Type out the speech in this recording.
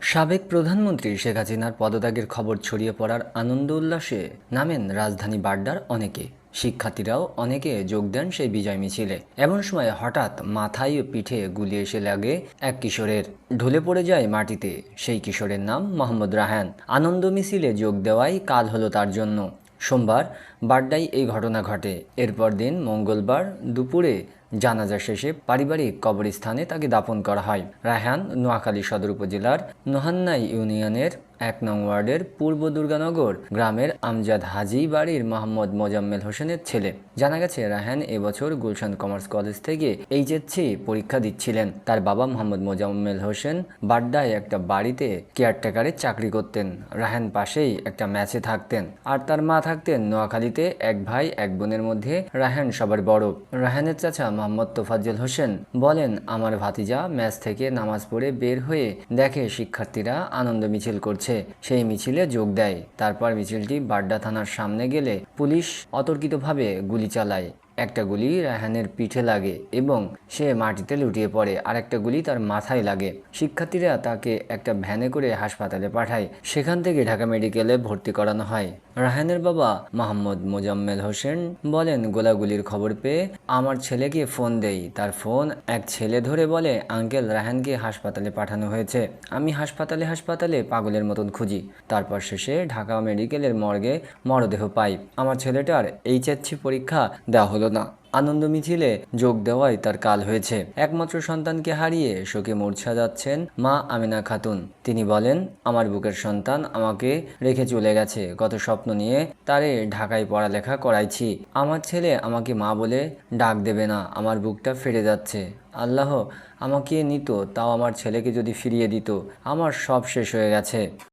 সাবেক প্রধানমন্ত্রী শেখ হাসিনার পদত্যাগের খবর ছড়িয়ে পড়ার আনন্দ উল্লাসে নামেন রাজধানী বাড্ডার অনেকে। শিক্ষার্থীরাও অনেকে যোগ দেন সেই বিজয় মিছিলে। এমন সময় হঠাৎ মাথায় ও পিঠে গুলি এসে লাগে এক কিশোরের। ঢলে পড়ে যায় মাটিতে সেই কিশোরের নাম মোহাম্মদ রাহান। আনন্দ মিছিলে যোগ দেওয়াই কাল হলো তার জন্য। সোমবার বাড্ডায় এই ঘটনা ঘটে। এরপর দিন মঙ্গলবার দুপুরে জানাজা শেষে পারিবারিক কবরস্থানে তাকে দাপন করা হয়। রায়হান, নোয়াখালী সদর উপজেলার নোহান্নাই ইউনিয়নের এক নং ওয়ার্ডের পূর্ব দুর্গানগর গ্রামের আমজাদ হাজি বাড়ির মোহাম্মদ মোজাম্মেল হোসেনের ছেলে। জানা গেছে, রায়হান এবছর গুলশান কমার্স কলেজ থেকে এইচএসসি পরীক্ষা দিচ্ছিলেন। তার বাবা মোহাম্মদ মোজাম্মেল হোসেন বাড্ডায় একটা বাড়িতে কেয়ারটেকারের চাকরি করতেন। রায়হান পাশেই একটা ম্যাচে থাকতেন। আর তার মা থাকতেন নোয়াখালীতে, এক ভাই, এক বোনের মধ্যে রায়হান সবার বড়। রায়হানের চাচা মোহাম্মদ তোফাজ্জল হোসেন বলেন, আমার ভাতিজা ম্যাচ থেকে নামাজ পড়ে বের হয়ে দেখে শিক্ষার্থীরা আনন্দ মিছিল করছে। সেই মিছিলে যোগ দেয়। তারপর মিছিলটি বাড্ডা থানার সামনে গেলে পুলিশ অতর্কিতভাবে গুলি চালায়। একটা গুলি রায়হানের পিঠে লাগে এবং সে মাটিতে লুটিয়ে পড়ে আর একটা গুলি তার মাথায় লাগে। শিক্ষার্থীরা তাকে একটা ভ্যানে করে হাসপাতালে পাঠায়, সেখান থেকে ঢাকা মেডিকেলে ভর্তি করানো হয়। রায়হানের বাবা মোহাম্মদ মোজাম্মেল হোসেন বলেন, গোলাগুলির খবর পেয়ে আমার ছেলেকে ফোন দেই। তার ফোন এক ছেলে ধরে বলে, আঙ্কেল, রায়হানকে হাসপাতালে পাঠানো হয়েছে। আমি হাসপাতালে হাসপাতালে পাগলের মতন খুঁজি। তারপর শেষে ঢাকা মেডিকেলের মর্গে মরদেহ পাই। আমার ছেলেটার এইচএসসি পরীক্ষা দেওয়া হলো না। আনন্দ মিছিলে যোগ দেওয়াই তার কাল হয়েছে। একমাত্র সন্তানকে হারিয়ে শোকে মূর্ছা যাচ্ছেন মা আমিনা খাতুন। তিনি বলেন, আমার বুকের সন্তান আমাকে রেখে চলে গেছে। কত স্বপ্ন নিয়ে তারে ঢাকায় পড়ালেখা করাইছি। আমার ছেলে আমাকে মা বলে ডাক দেবে না। আমার বুকটা ফেটে যাচ্ছে। আল্লাহ আমাকে নিত, তাও আমার ছেলেকে যদি ফিরিয়ে দিত। আমার সব শেষ হয়ে গেছে।